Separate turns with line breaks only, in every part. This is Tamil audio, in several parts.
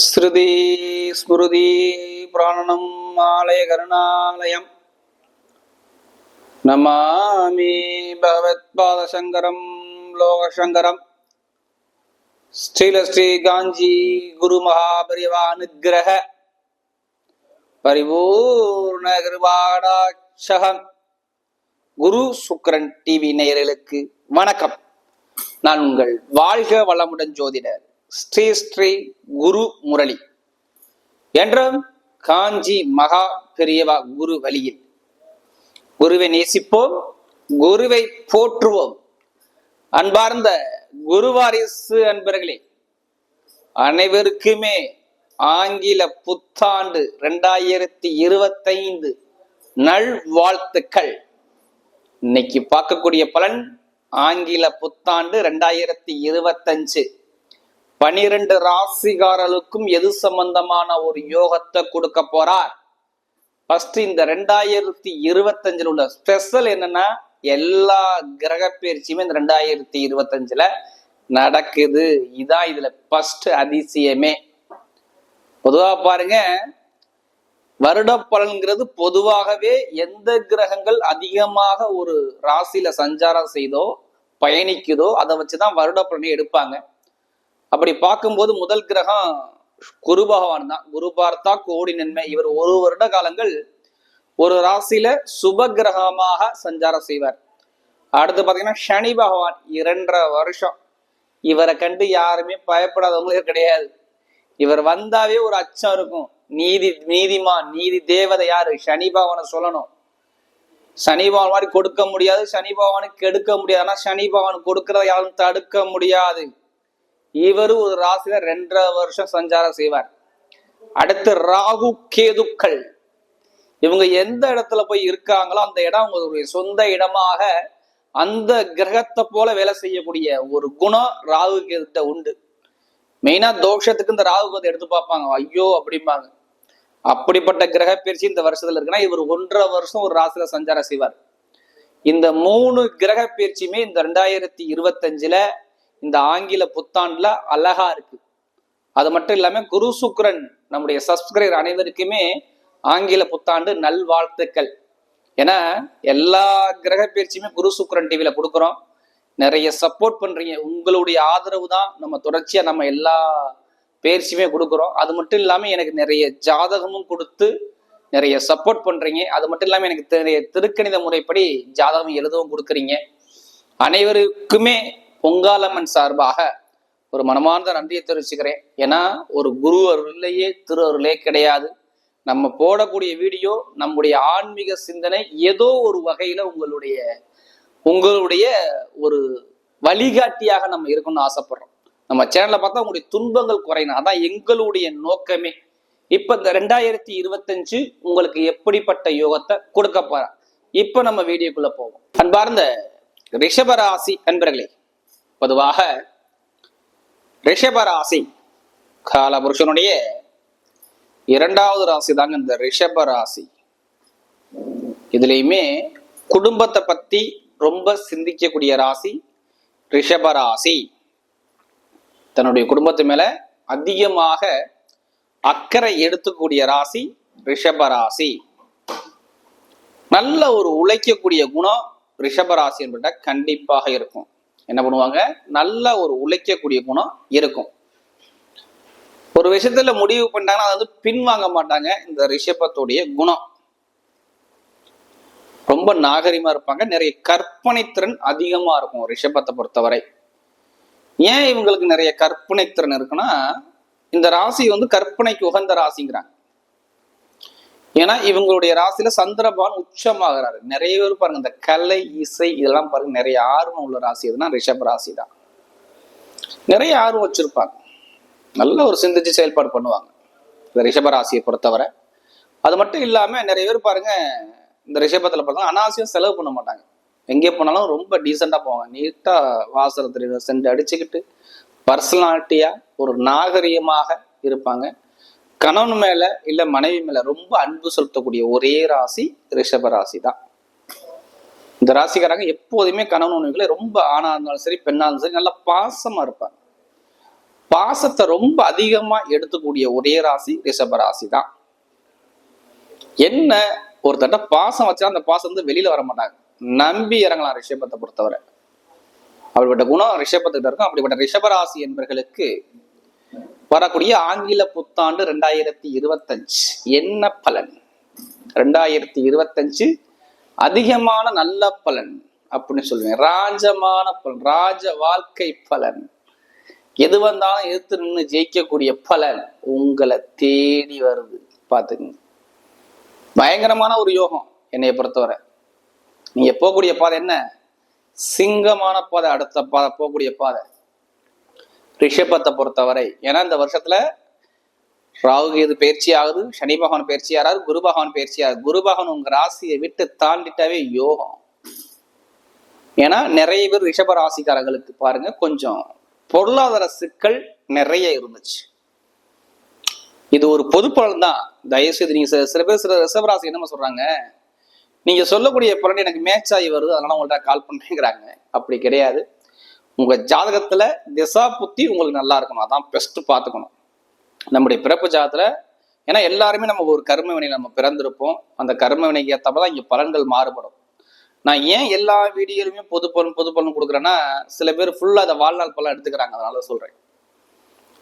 ஸ்ருதி ஸ்மிருதி பிராணனம் ஆலய கருணாலயம். நமாமி பகவத்பாதசங்கரம் லோகசங்கரம். ஸ்ரீல ஸ்ரீ காஞ்சி குரு மகாபரிவா அனுகிரக பரிபூர்ண கிருபாடாட்சகம். குரு சுக்ரன் டிவி நேயர்களுக்கு வணக்கம். நான் உங்கள் வாழ்க வளமுடன் ஜோதிடர் ஸ்ரீ ஸ்ரீ குரு முரளி என்றும் காஞ்சி மகா பெரியவா குரு வழியில். குருவை நேசிப்போம் குருவை போற்றுவோம். அன்பார்ந்த குருவாரிசு அன்பர்களே அனைவருக்குமே ஆங்கில புத்தாண்டு ரெண்டாயிரத்தி இருபத்தைந்து நல்வாழ்த்துக்கள் இன்னைக்கு பார்க்கக்கூடிய பலன் ஆங்கில புத்தாண்டு ரெண்டாயிரத்தி இருபத்தஞ்சு. பனிரெண்டு ராசிகாரர்களுக்கும் எது சம்பந்தமான ஒரு யோகத்தை கொடுக்க போறார்? ஃபர்ஸ்ட் இந்த ரெண்டாயிரத்தி இருபத்தஞ்சில் உள்ள ஸ்பெஷல் என்னன்னா எல்லா கிரக பயிற்சியுமே இந்த ரெண்டாயிரத்தி இருபத்தஞ்சுல நடக்குது. இதான் இதுல ஃபர்ஸ்ட் அதிசயமே. பொதுவாக பாருங்க வருட பலன்கிறது பொதுவாகவே எந்த கிரகங்கள் அதிகமாக ஒரு ராசியில சஞ்சாரம் செய்தோ பயணிக்குதோ அதை வச்சுதான் வருட பலனை எடுப்பாங்க. அப்படி பார்க்கும்போது முதல் கிரகம் குரு பகவான் தான். குரு பார்த்தா கோடி நன்மை. இவர் ஒரு வருட காலங்கள் ஒரு ராசியில சுப கிரகமாக சஞ்சாரம் செய்வார். அடுத்து பாத்தீங்கன்னா சனி பகவான் இரண்டரை வருஷம். இவரை கண்டு யாருமே பயப்படாதவங்களே கிடையாது. இவர் வந்தாவே ஒரு அச்சம் இருக்கும். நீதி நீதிமான் நீதி தேவதை யாரு? சனி பகவானை சொல்லணும். சனி பகவான் மாதிரி கொடுக்க முடியாது. சனி பகவானுக்கு கெடுக்க முடியாது. ஆனா சனி பகவான் கொடுக்கறத யாரும் தடுக்க முடியாது. இவர் ஒரு ராசியில ரெண்டரை வருஷம் சஞ்சாரம் செய்வார். அடுத்து ராகு கேதுக்கள். இவங்க எந்த இடத்துல போய் இருக்காங்களோ அந்த இடம் அவங்களுடைய சொந்த இடமாக அந்த கிரகத்தை போல வேலை செய்யக்கூடிய ஒரு குணம் ராகு கேதுட்ட உண்டு. மெயினா தோஷத்துக்கு இந்த ராகு கேது எடுத்து பார்ப்பாங்க. ஐயோ அப்படிம்பாங்க. அப்படிப்பட்ட கிரக பயிற்சி இந்த வருஷத்துல இருக்குன்னா இவர் ஒன்றரை வருஷம் ஒரு ராசியில சஞ்சாரம் செய்வார். இந்த மூணு கிரக பயிற்சியுமே இந்த ரெண்டாயிரத்தி இருபத்தஞ்சுல இந்த ஆங்கில புத்தாண்டுல அழகா இருக்கு. அது மட்டும் இல்லாம குரு சுக்ரன் நம்முடைய சப்ஸ்கிரைபர் அனைவருக்குமே ஆங்கில புத்தாண்டு நல்வாழ்த்துக்கள். ஏன்னா எல்லா கிரக பயிற்சியுமே குரு சுக்ரன் டிவியில கொடுக்குறோம். நிறைய சப்போர்ட் பண்றீங்க. உங்களுடைய ஆதரவு தான் நம்ம தொடர்ச்சியா நம்ம எல்லா பயிற்சியுமே கொடுக்குறோம். அது மட்டும் இல்லாம எனக்கு நிறைய ஜாதகமும் கொடுத்து நிறைய சப்போர்ட் பண்றீங்க. அது மட்டும் இல்லாம எனக்கு நிறைய திருக்கணித முறைப்படி ஜாதகம் எழுதவும் கொடுக்குறீங்க. அனைவருக்குமே பொங்காலம்மன் சார்பாக ஒரு மனமார்ந்த நன்றியை தெரிவிச்சுக்கிறேன். ஏன்னா ஒரு குரு அருளையே திரு அருளே கிடையாது. நம்ம போடக்கூடிய வீடியோ நம்முடைய ஆன்மீக சிந்தனை ஏதோ ஒரு வகையில உங்களுடைய உங்களுடைய ஒரு வழிகாட்டியாக நம்ம இருக்கணும்னு ஆசைப்படுறோம். நம்ம சேனலை பார்த்தா உங்களுடைய துன்பங்கள் குறையணும். அதான் எங்களுடைய நோக்கமே. இப்ப இந்த ரெண்டாயிரத்தி இருபத்தஞ்சு உங்களுக்கு எப்படிப்பட்ட யோகத்தை கொடுக்க போறா? இப்ப நம்ம வீடியோக்குள்ள போவோம். அன்பார்ந்த ரிஷபராசி அன்பர்களே பொதுவாக ரிஷபராசி காலபுருஷனுடைய இரண்டாவது ராசி தாங்க இந்த ரிஷப ராசி. இதுலயுமே குடும்பத்தை பத்தி ரொம்ப சிந்திக்கக்கூடிய ராசி ரிஷப ராசி. தன்னுடைய குடும்பத்து மேல அதிகமாக அக்கறை எடுத்துக்கூடிய ராசி ரிஷப ராசி. நல்ல ஒரு உழைக்கக்கூடிய குணம் ரிஷபராசி என்பட்ட கண்டிப்பாக இருக்கும். என்ன பண்ணுவாங்க? நல்ல ஒரு உழைக்கக்கூடிய குணம் இருக்கும். ஒரு விஷயத்துல முடிவு பண்ணிட்டாங்கன்னா அது வந்து பின்வாங்க மாட்டாங்க. இந்த ரிஷபத்துடைய குணம். ரொம்ப நாகரிகமா இருப்பாங்க. நிறைய கற்பனை திறன் அதிகமா இருக்கும் ரிஷபத்தை பொறுத்தவரை. ஏன் இவங்களுக்கு நிறைய கற்பனை திறன் இருக்குன்னா இந்த ராசி வந்து கற்பனைக்கு உகந்த ராசிங்கிறாங்க. ஏன்னா இவங்களுடைய ராசியில சந்திரபான் உச்சமாகிறாரு. நிறைய பேர் பாருங்க இந்த கலை இசை இதெல்லாம் பாருங்க நிறைய ஆர்வம் உள்ள ராசி எதுனா ரிஷப் ராசி தான் நிறைய ஆர்வம் வச்சிருப்பாங்க. நல்ல ஒரு சிந்திச்சு செயல்பாடு பண்ணுவாங்க. இந்த ரிஷப ராசியை பொறுத்தவரை. அது மட்டும் இல்லாம நிறைய பேர் பாருங்க இந்த ரிஷபத்துல பார்த்தா அனாவசியம் செலவு பண்ண மாட்டாங்க. எங்கே போனாலும் ரொம்ப டீசெண்டா போவாங்க. நீட்டா வாசலத்துல சென்று அடிச்சுக்கிட்டு பர்சனாலிட்டியா ஒரு நாகரிகமாக இருப்பாங்க. கணவன் மேல இல்ல மனைவி மேல ரொம்ப அன்பு செலுத்தக்கூடிய ஒரே ராசி ரிஷப ராசி தான் இந்த ராசிக்காரங்க எப்போதுமே கணவன் உணவுகளை ரொம்ப ஆணா இருந்தாலும் சரி பெண்ணா இருந்தாலும் சரி நல்லா பாசமா இருப்பாங்க. பாசத்தை ரொம்ப அதிகமா எடுத்துக்கூடிய ஒரே ராசி ரிஷப ராசி தான் என்ன ஒருத்தட்ட பாசம் வச்சா அந்த பாசம் வந்து வெளியில வர மாட்டாங்க. நம்பி இறங்கலாம் ரிஷபத்தை பொறுத்தவரை. அப்படிப்பட்ட குணம் ரிஷபத்துக்கிட்ட இருக்கும். அப்படிப்பட்ட ரிஷபராசி என்பர்களுக்கு வரக்கூடிய ஆங்கில புத்தாண்டு ரெண்டாயிரத்தி இருபத்தஞ்சு. என்ன பலன்? ரெண்டாயிரத்தி இருபத்தஞ்சு அதிகமான நல்ல பலன் அப்படின்னு சொல்லுவேன். ராஜமான பலன் ராஜ வாழ்க்கை பலன். எது வந்தாலும் எதிர்த்து நின்று ஜெயிக்கக்கூடிய பலன் உங்களை தேடி வருது. பாத்துக்கங்க பயங்கரமான ஒரு யோகம் என்னைய பொறுத்தவரை. நீங்க போகக்கூடிய பாதை என்ன? சிங்கமான பாதை அடுத்த பாதை போகக்கூடிய பாதை. ரிஷபத்தை பொறுத்தவரை. ஏன்னா இந்த வருஷத்துல ராகு கேது பயிற்சி ஆகுது சனி பகவான் பயிற்சி ஆறாரு குரு பகவான் பயிற்சி ஆகுது. குரு பகவான் உங்க ராசியை விட்டு தாண்டிட்டாவே யோகம். ஏன்னா நிறைய பேர் ரிஷப ராசிக்காரர்களுக்கு பாருங்க கொஞ்சம் பொருளாதார சிக்கல் நிறைய இருந்துச்சு. இது ஒரு பொது பலன் தான். தயவுசெய்து நீங்க சில- சில பேர் சில ரிஷபராசி என்னமா சொல்றாங்க? நீங்க சொல்லக்கூடிய பலன் எனக்கு மேட்ச் ஆகி வருது அதனால உங்கள்ட்ட கால் பண்றேங்கிறாங்க. அப்படி கிடையாது. உங்க ஜாதகத்துல திசா புத்தி உங்களுக்கு நல்லா இருக்கணும். அதான் பெஸ்ட் பார்த்துக்கணும். நம்முடைய பிறப்பு ஜாதத்துல ஏன்னா எல்லாருமே நம்ம ஒரு கர்ம வினையில நம்ம பிறந்திருப்போம். அந்த கர்ம வினைக்கு ஏற்றப்பதான் இங்க பலன்கள் மாறுபடும். நான் ஏன் எல்லா வீடியோலுமே பொது பலன் பொது பலன் கொடுக்குறேன்னா சில பேர் ஃபுல்லா அதை வாழ்நாள் பலன் எடுத்துக்கிறாங்க. அதனால சொல்றேன்.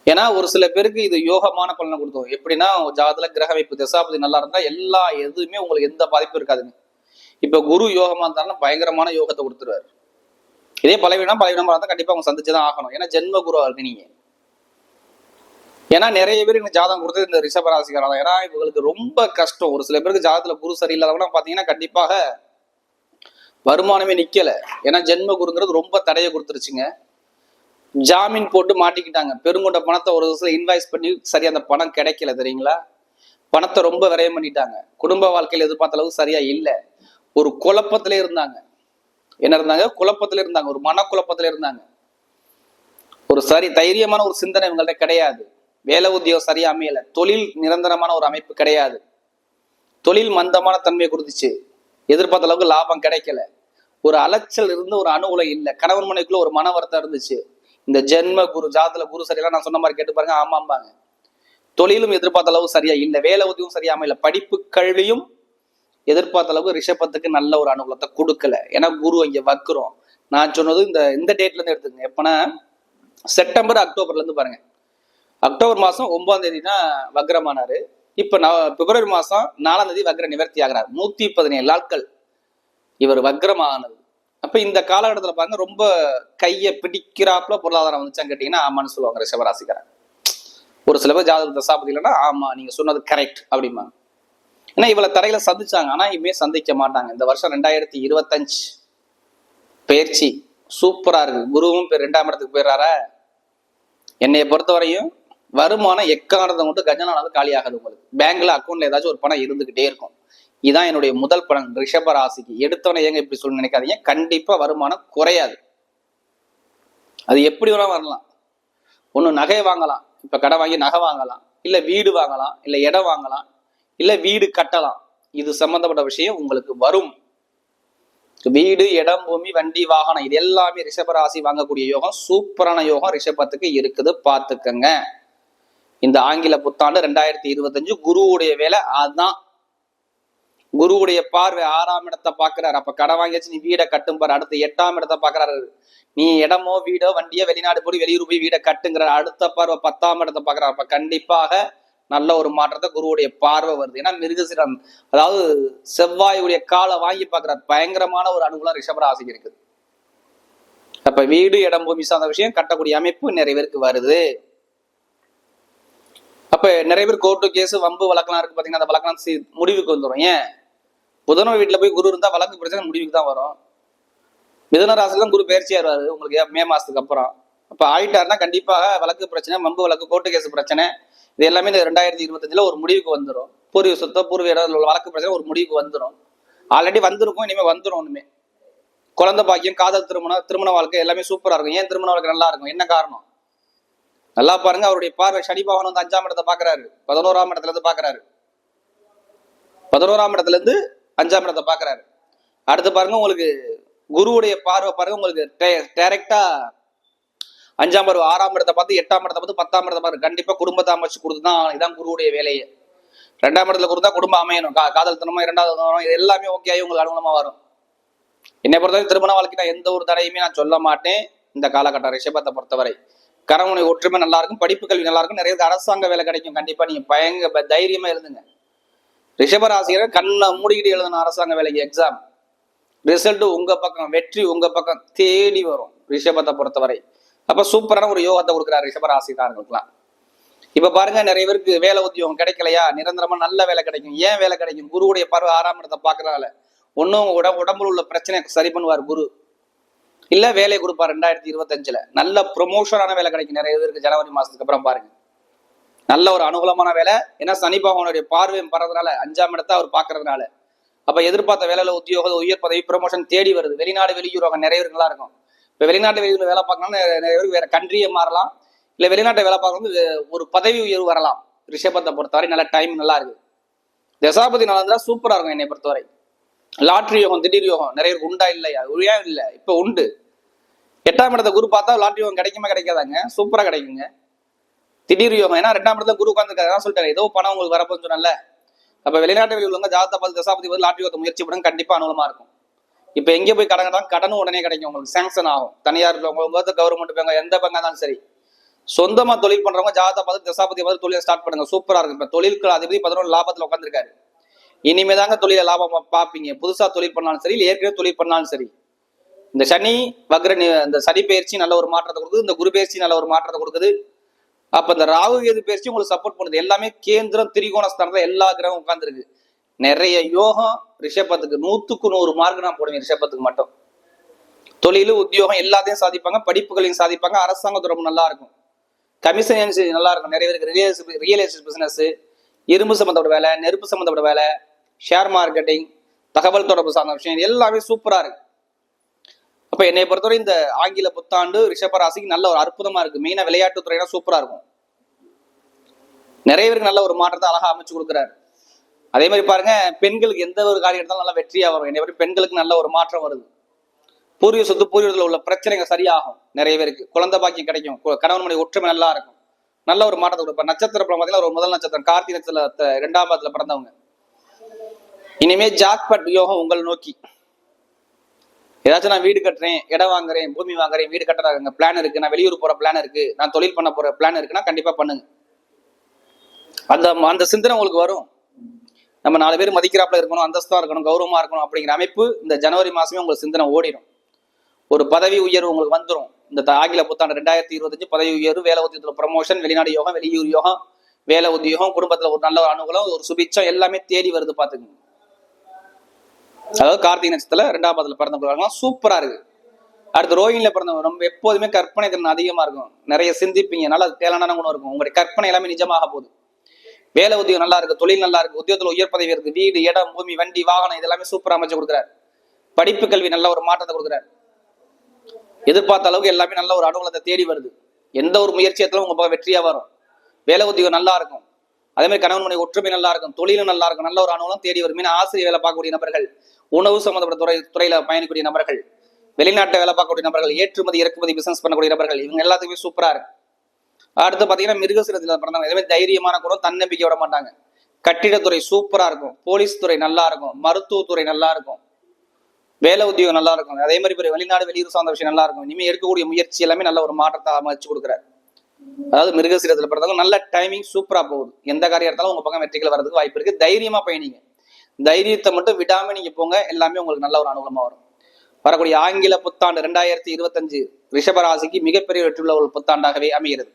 ஏன்னா ஒரு சில பேருக்கு இது யோகமான பலனை கொடுத்தோம். எப்படின்னா உங்க ஜாதகத்துல கிரக அமைப்பு திசாபதி நல்லா இருந்தா எல்லா எதுவுமே உங்களுக்கு எந்த பாதிப்பும் இருக்காதுங்க. இப்ப குரு யோகமா இருந்தாலும் பயங்கரமான யோகத்தை கொடுத்துருவாரு. இதே பலவீனம் பலவீனமா இருந்தால் கண்டிப்பா அவங்க சந்திச்சுதான் ஆகணும். ஏன்னா ஜென்ம குருவா இருக்கு நீங்க. ஏன்னா நிறைய பேர் இந்த ஜாதகம் கொடுத்தது இந்த ரிஷபராசிக்காரன் ஏன்னா இவங்களுக்கு ரொம்ப கஷ்டம். ஒரு சில பேருக்கு ஜாதகத்துல குரு சரியில்லாதவங்க பாத்தீங்கன்னா கண்டிப்பாக வருமானமே நிக்கல. ஏன்னா ஜென்ம குருங்கிறது ரொம்ப தடையை கொடுத்துருச்சுங்க. ஜாமீன் போட்டு மாட்டிக்கிட்டாங்க. பெருங்கொண்ட பணத்தை ஒரு வருஷத்துல இன்வாய்ஸ் பண்ணி சரியா அந்த பணம் கிடைக்கல தெரியுங்களா? பணத்தை ரொம்ப விரயம் பண்ணிட்டாங்க. குடும்ப வாழ்க்கையில எதிர்பார்த்த அளவுக்கு சரியா இல்லை. ஒரு குழப்பத்திலே இருந்தாங்க. என்ன இருந்தாங்க? குழப்பத்துல இருந்தாங்க. ஒரு மனக்குழப்பத்துல இருந்தாங்க. ஒரு சரி தைரியமான ஒரு சிந்தனை இவங்கள்ட்ட கிடையாது. வேலை உத்தியோகம் சரியா அமையல. தொழில் நிரந்தரமான ஒரு அமைப்பு கிடையாது. தொழில் மந்தமான தன்மையை கொடுத்துச்சு. எதிர்பார்த்த அளவுக்கு லாபம் கிடைக்கல. ஒரு அலைச்சல் இருந்து ஒரு அணுகுலை இல்லை. கணவன் மனைக்குள்ள ஒரு மன வருத்தம் இருந்துச்சு. இந்த ஜென்ம குரு ஜாதத்துல குரு சரியெல்லாம் நான் சொன்ன மாதிரி கேட்டு பாருங்க. ஆமாம்பாங்க. தொழிலும் எதிர்பார்த்த அளவு சரியா இல்லை. வேலை உதவியும் சரியா அமையல. படிப்பு கல்வியும் எதிர்பார்த்த அளவுக்கு ரிஷபத்துக்கு நல்ல ஒரு அனுகூலத்தை கொடுக்கல. ஏன்னா குரு இங்க வக்குறோம் நான் சொன்னது இந்த இந்த டேட்ல இருந்து எடுத்துக்கங்க. செப்டம்பர் அக்டோபர்ல இருந்து பாருங்க. அக்டோபர் மாசம் ஒன்பதாம் தேதி தான் வக்ரமானாரு. இப்ப நவ- பிப்ரவரி மாசம் நாலாம் தேதி வக்ர நிவர்த்தி ஆகிறார். நூத்தி பதினேழு நாட்கள் இவர் வக்ரமானது அப்ப இந்த காலகட்டத்துல பாருங்க ரொம்ப கையை பிடிக்கிறாப்புல பொருளாதாரம் வந்துச்சான்னு கேட்டீங்கன்னா ஆமான்னு சொல்லுவாங்க ரிஷபராசிக்காரன் ஒரு சில பேர் ஜாதக தசாபதி இல்லைன்னா ஆமா நீங்க சொன்னது கரெக்ட் அப்படிம்பாங்க. ஏன்னா இவளை தரையில சந்திச்சாங்க. ஆனா இனிமே சந்திக்க மாட்டாங்க. இந்த வருஷம் ரெண்டாயிரத்தி இருபத்தஞ்சு பயிற்சி சூப்பரா இருக்கு. குருவும் ரெண்டாம் இடத்துக்கு போயிடுறாரா? என்னைய பொறுத்தவரையும் வருமானம் எக்காரணத்தை மட்டும் கஜனானது காலியாகாது உங்களுக்கு. பேங்க்ல அக்கௌண்ட்ல ஏதாச்சும் ஒரு பணம் இருந்துகிட்டே இருக்கும். இதான் என்னுடைய முதல் பணம் ரிஷப ராசிக்கு. எடுத்தவனை ஏங்க இப்படி சொல்லி நினைக்காதீங்க. கண்டிப்பா வருமானம் குறையாது. அது எப்படி வேணா வரலாம். ஒன்று நகை வாங்கலாம். இப்ப கடை வாங்கி நகை வாங்கலாம். இல்ல வீடு வாங்கலாம். இல்ல இடம் வாங்கலாம். இல்ல வீடு கட்டலாம். இது சம்பந்தப்பட்ட விஷயம் உங்களுக்கு வரும். வீடு இடம் பூமி வண்டி வாகனம் இது எல்லாமே ரிஷபராசி வாங்கக்கூடிய யோகம் சூப்பரான யோகம் ரிஷபத்துக்கு இருக்குது. பார்த்துக்கங்க. இந்த ஆங்கில புத்தாண்டு ரெண்டாயிரத்தி இருபத்தஞ்சு குருவுடைய வேலை அதான் குருவுடைய பார்வை ஆறாம் இடத்தை பாக்குறாரு அப்ப கடை வாங்கியாச்சு நீ வீடை கட்டும் பாரு. அடுத்து எட்டாம் இடத்தை பாக்குறாரு நீ இடமோ வீடோ வண்டியோ வெளிநாடு போய் வெளியூர் போய் வீடை கட்டுங்கிற அடுத்த பார்வை பத்தாம் இடத்தை பாக்குறாரு அப்ப கண்டிப்பாக நல்ல ஒரு மாற்றத்தை குருவுடைய பார்வை வருது. ஏன்னா மிருகசிரம் அதாவது செவ்வாயுடைய காலை வாங்கி பார்க்குற பயங்கரமான ஒரு அனுகூலம் ரிஷபராசிக்கு இருக்குது. அப்ப வீடு இடம் பூமி சார்ந்த விஷயம் கட்டக்கூடிய அமைப்பு நிறைய பேருக்கு வருது. அப்ப நிறைய பேர் கோர்ட்டு கேஸ் வம்பு வழக்கெல்லாம் இருக்கு பாத்தீங்கன்னா அந்த வழக்கெல்லாம் முடிவுக்கு வந்துடும் ஏன்? புதன வீட்டுல போய் குரு இருந்தா வழக்கு பிரச்சனை முடிவுக்கு தான் வரும். மிதன ராசில தான் குரு பயிற்சியா வருவாரு உங்களுக்கு மே மாசத்துக்கு அப்புறம். அப்ப ஆயிட்டாருன்னா கண்டிப்பாக வழக்கு பிரச்சனை வம்பு வழக்கு கோர்ட்டு கேஸ் பிரச்சனை இது எல்லாமே இந்த ரெண்டாயிரத்தி இருபத்தஞ்சில் ஒரு முடிவுக்கு வந்துடும் பூர்வீக சொத்த பூர்வீக இடம் வழக்கு பிரச்சனை ஒரு முடிவுக்கு வந்துடும் ஆல்ரெடி வந்திருக்கும் இனிமேல் வந்துடும் ஒன்றுமே குழந்தை பாக்கியம் காதல் திருமணம் திருமண வாழ்க்கை எல்லாமே சூப்பராக இருக்கும். ஏன் திருமண வாழ்க்கை நல்லா இருக்கும்? என்ன காரணம்? நல்லா பாருங்க அவருடைய பார்வை சனி பகவான் வந்து அஞ்சாம் இடத்தை பாக்குறாரு பதினோராம் இடத்துல இருந்து பாக்குறாரு பதினோராம் இடத்துல இருந்து அஞ்சாம் இடத்தை பாக்குறாரு அடுத்து பாருங்க உங்களுக்கு குருவுடைய பார்வை பாருங்க உங்களுக்கு டைரக்டா அஞ்சாம் பருவம் ஆறாம் இடத்தை பார்த்து எட்டாம் இடத்தை பார்த்து பத்தாம் இடத்தை பார்த்து கண்டிப்பா குடும்பத்தை அமைச்சு கொடுத்து தான் இதான் குருவுடைய வேலையே. ரெண்டாம் இடத்துல கொடுத்தா குடும்பம் அமையணும். கா காதல் தனமா இரண்டாவது தனமா இது எல்லாமே ஓகே ஆகி உங்களுக்கு அனுகூலமா வரும். என்னை பொறுத்தவரை திருமண வாழ்க்கை நான் எந்த ஒரு தடையுமே நான் சொல்ல மாட்டேன். இந்த காலகட்டம் ரிஷபத்தை பொறுத்தவரை. கணவனுடைய ஒற்றுமை நல்லா இருக்கும். படிப்பு கல்வி நல்லா இருக்கும். நிறைய அரசாங்க வேலை கிடைக்கும். கண்டிப்பா நீங்க பயங்க தைரியமா எழுதுங்க. ரிஷபராசிரியர் கண்ணை மூடிக்கிட்டு எழுதணும் அரசாங்க வேலைக்கு. எக்ஸாம் ரிசல்ட் உங்க பக்கம் வெற்றி உங்க பக்கம் தேடி வரும். ரிஷபத்தை பொறுத்தவரை. அப்ப சூப்பரான ஒரு யோகத்தை கொடுக்குறாரு ரிஷபராசிக்காரங்களுக்குலாம் இப்ப பாருங்க நிறைய பேருக்கு வேலை உத்தியோகம் கிடைக்கலையா? நிரந்தரமா நல்ல வேலை கிடைக்கும். ஏன் வேலை கிடைக்கும்? குருவுடைய பருவ ஆறாம் இடத்தை பாக்குறதுனால ஒன்னும் கூட உட- உடம்புல உள்ள பிரச்சனை சரி பண்ணுவார் குரு. இல்ல வேலை கொடுப்பார் ரெண்டாயிரத்தி இருபத்தஞ்சுல. நல்ல ப்ரொமோஷனான வேலை கிடைக்கும். நிறைய பேருக்கு ஜனவரி மாசத்துக்கு அப்புறம் பாருங்க. நல்ல ஒரு அனுகூலமான வேலை. ஏன்னா சனி பகவானுடைய பார்வையும் பறதுனால அஞ்சாம் இடத்த அவர் பாக்குறதுனால அப்ப எதிர்பார்த்த வேலையில உத்தியோக உயர் பதவி ப்ரொமோஷன் தேடி வருது. வெளிநாடு வெளியூரகம் நிறைய பேருங்களா இருக்கும். இப்போ வெளிநாட்டு வெளியில் வேலை பார்க்கணும்னா நிறைய பேருக்கு வேற கண்ட்ரியை மாறலாம். இல்லை வெளிநாட்டை வேலை பார்க்கணும் ஒரு பதவி உயர்வு வரலாம். ரிஷபத்தை பொறுத்தவரை நல்ல டைம் நல்லா இருக்கு. தசாபதி நல்லா இருந்தால் சூப்பராக இருக்கும் என்னை பொறுத்தவரை. லாட்ரி யோகம் திடீர் யோகம் நிறைய பேருக்கு உண்டா இல்லையா? ஏன் இல்லை இப்போ உண்டு. எட்டாம் இடத்த குரு பார்த்தா லாட்ரி யோகம் கிடைக்குமா கிடைக்காதாங்க. சூப்பராக கிடைக்குங்க. திடீர் யோகம் ஏன்னா ரெண்டாம் இடத்துல குரு உட்காந்துருக்காரு அதான் சொல்லிட்டாரு ஏதோ பணம் உங்களுக்கு வரப்போன்னு சொன்னல அப்போ வெளிநாட்டு வெளியில் உள்ளவங்க ஜாதக பார்த்து தசாபதி வந்து லாட்ரி யோகத்தை முயற்சி பண்ணுங்க கண்டிப்பாக அனுகூலமாக இருக்கும். இப்ப எங்க போய் கடன் கடன் கடனும் உடனே கிடைக்கும் உங்களுக்கு. சாங்ஷன் ஆகும். தனியார் உங்களுக்கு கவர்மெண்ட் பேங்க எந்த பேங்கா இருந்தாலும் சரி. சொந்தமா தொழில் பண்றவங்க ஜாதகத்தை பார்த்து தசாபதி பார்த்து தொழிலை ஸ்டார்ட் பண்ணுங்க. சூப்பரா இருக்கும். இப்ப தொழில்கள் அதிபதி பதினொன்று லாபத்துல உட்காந்துருக்காரு இனிமே தாங்க தொழில லாபம் பார்ப்பீங்க. புதுசா தொழில் பண்ணாலும் சரி ஏற்கனவே தொழில் பண்ணாலும் சரி. இந்த சனி வக்ர இந்த சனி பயிற்சி நல்ல ஒரு மாற்றத்தை கொடுக்குது. இந்த குரு பயிற்சி நல்ல ஒரு மாற்றத்தை கொடுக்குது. அப்ப இந்த ராகு கேது பயிற்சி உங்களுக்கு சப்போர்ட் பண்ணுது. எல்லாமே கேந்திரம் திரிகோண ஸ்தானத்துல எல்லா கிரகம் உட்காந்துருக்கு நிறைய யோகம் ரிஷபத்துக்கு நூத்துக்கு நூறு மார்க் நான் போடுவேன் ரிஷபத்துக்கு மட்டும். தொழில் உத்தியோகம் எல்லாத்தையும் சாதிப்பாங்க படிப்புகளையும் சாதிப்பாங்க அரசாங்க ரொம்ப நல்லா இருக்கும். கமிஷன் ஏஜென்சி நல்லா இருக்கும். நிறைய பேருக்கு ரியல் ரியல் எஸ்டேட் பிசினஸ் இரும்பு சம்மந்தப்பட்ட வேலை நெருப்பு சம்மந்தப்பட்ட வேலை ஷேர் மார்க்கெட்டிங் தகவல் தொடர்பு சார்ந்த விஷயம் இது எல்லாமே சூப்பரா இருக்கு. அப்ப என்னை பொறுத்தவரை இந்த ஆங்கில புத்தாண்டு ரிஷபராசிக்கு நல்ல ஒரு அற்புதமா இருக்கு. மெயினா விளையாட்டுத்துறைனா சூப்பராக சூப்பரா இருக்கும். நிறைய பேருக்கு நல்ல ஒரு மாற்றத்தை அழகா அமைச்சு கொடுக்குறாரு. அதே மாதிரி பாருங்க பெண்களுக்கு எந்த ஒரு காரியம் எடுத்தாலும் நல்லா வெற்றியா வரும். என்னை பெண்களுக்கு நல்ல ஒரு மாற்றம் வருது. பூர்வீக சொத்து பூர்வீகத்தில் உள்ள பிரச்சனைகள் சரியாகும் நிறைய பேருக்கு. குழந்தை பாக்கியம் கிடைக்கும். கு- கணவன் மனைவி ஒற்றுமை நல்லா இருக்கும். நல்ல ஒரு மாற்றத்தை கொடுப்ப நட்சத்திர படம் பார்த்தீங்கன்னா ஒரு முதல் நட்சத்திரம். கார்த்திகை நட்சத்திரத்துல ரெண்டாம் பாதத்துல பிறந்தவங்க. இனிமே ஜாக்பட் யோகம் உங்களை நோக்கி. ஏதாச்சும் நான் வீடு கட்டுறேன் இடம் வாங்குறேன் பூமி வாங்குறேன் வீடு கட்டுறாங்க பிளான் இருக்கு. நான் வெளியூர் போற பிளான் இருக்கு. நான் தொழில் பண்ண போற பிளான் இருக்குன்னா கண்டிப்பா பண்ணுங்க. அந்த அந்த சிந்தனை உங்களுக்கு வரும். நம்ம நாலு பேர் மதிக்கிறாப்புல இருக்கணும் அந்தஸ்தா இருக்கணும் கௌரவமா இருக்கணும் அப்படிங்கிற அமைப்பு இந்த ஜனவரி மாசமே உங்களுக்கு சிந்தனை ஓடிடும். ஒரு பதவி உயர்வு உங்களுக்கு வந்துடும் இந்த த- ஆங்கில புத்தாண்டு ரெண்டாயிரத்தி இருபத்தஞ்சு பதவி உயர்வு வேலை உத்தியத்துல ப்ரமோஷன் வெளிநாடு யோகம் வெளியூர் யோகம் வேலை உத்தியோகம் குடும்பத்துல ஒரு நல்ல ஒரு அனுகூலம் ஒரு சுபிச்சம் எல்லாமே தேடி வருது பாத்துக்கோங்க அதாவது கார்த்திகை நட்சத்திரத்துல ரெண்டாம் பாதத்துல பிறந்தவங்க சூப்பரா இருக்கு. அடுத்து ரோஹிணில பிறந்தவங்க ரொம்ப எப்போதுமே கற்பனை திறன் அதிகமா இருக்கும். நிறைய சிந்திப்பீங்க. நல்லா தேலான குணம் இருக்கும். உங்களுடைய கற்பனை எல்லாமே நிஜமாக போகுது. வேலை உத்தியோகம் நல்லா இருக்கு தொழில் நல்லா இருக்கு உத்தியோகத்துல உயர் பதவி இருக்கு வீடு இடம் பூமி வண்டி வாகனம் இதெல்லாமே சூப்பராக அமைச்சு கொடுக்குறாரு. படிப்பு கல்வி நல்ல ஒரு மாற்றத்தை கொடுக்குறாரு. எதிர்பார்த்த அளவுக்கு எல்லாமே நல்ல ஒரு அனுகூலத்தை தேடி வருது. எந்த ஒரு முயற்சியத்திலும் உங்க பக்கம் வெற்றியா வரும். வேலை உத்தியோகம் நல்லா இருக்கும். அதே மாதிரி கணவன் மனைவி ஒற்றுமை நல்லா இருக்கும். தொழிலும் நல்லா இருக்கும். நல்ல ஒரு அனுகூலம் தேடி வரும். மீன் ஆசிரியர் வேலை பார்க்கக்கூடிய நபர்கள் உணவு சம்பந்தப்பட்ட துறை துறையில பயணிக்கக்கூடிய நபர்கள் வெளிநாட்டை வேலை பார்க்கக்கூடிய நபர்கள் ஏற்றுமதி இறக்குமதி பிசினஸ் பண்ணக்கூடிய நபர்கள் இவங்க எல்லாத்துக்குமே சூப்பரா இருக்கு. அடுத்து பார்த்தீங்கன்னா மிருகசீரத்தில் பிறந்தவங்க எதுவுமே தைரியமான குணம் தன்னம்பிக்கை விட மாட்டாங்க. கட்டிடத்துறை சூப்பரா இருக்கும். போலீஸ் துறை நல்லா இருக்கும். மருத்துவத்துறை நல்லா இருக்கும். வேலை உத்தியோகம் நல்லா இருக்கும். அதே மாதிரி பெரிய வெளிநாடு வெளியூர் சார்ந்த விஷயம் நல்லா இருக்கும். இனிமே எடுக்கக்கூடிய முயற்சி எல்லாமே நல்ல ஒரு மாற்றத்தை அமைச்சு கொடுக்குறாரு அதாவது மிருகசீரத்தில் பிறந்தவங்க நல்ல டைமிங் சூப்பரா போகுது. எந்த காரியம் எடுத்தாலும் உங்க பக்கம் வெற்றிகள் வர்றதுக்கு வாய்ப்பு இருக்கு. தைரியமா பயணிங்க. தைரியத்தை மட்டும் விடாம நீங்க போங்க. எல்லாமே உங்களுக்கு நல்ல ஒரு அனுகூலமாக வரும். வரக்கூடிய ஆங்கில புத்தாண்டு ரெண்டாயிரத்தி இருபத்தஞ்சு ரிஷபராசிக்கு மிகப்பெரிய வெற்றியுள்ள ஒரு புத்தாண்டாகவே அமைகிறது.